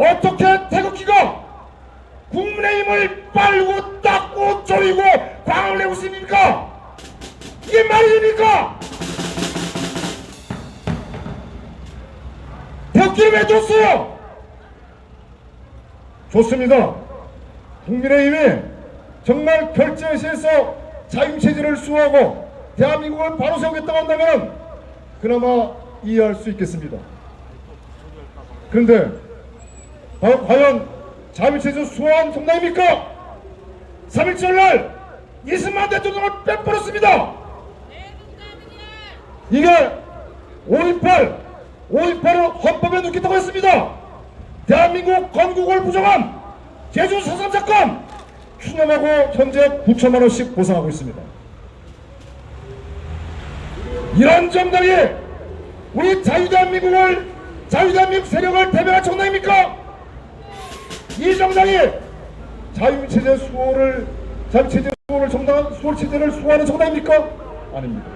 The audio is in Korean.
어떻게 태극기가 국민의힘을 빨고 닦고 조이고 광을 내고 있습니까? 이게 말이 됩니까? 태극기를 왜 줬어요? 좋습니다. 국민의힘이 정말 결정시에서 자유체제를 수호하고 대한민국을 바로 세우겠다고 한다면 그나마 이해할 수 있겠습니다. 그런데 과- 과연 자유체제 수호한 정당입니까? 3.1절 날 이승만 대통령을 빼버렸습니다. 이게 5.18, 5.18을 헌법에 넣겠다고 했습니다. 대한민국 건국을 부정한 제주 4.3 사건 추념하고 현재 9천만 원씩 보상하고 있습니다. 이런 정당이 우리 자유대한민국을 자유대한민국 세력을 대변할 정당입니까? 이 정당이 자유체제 수호를 자유체제 수호를 정당한 수호체제를 수호하는 정당입니까? 아닙니다.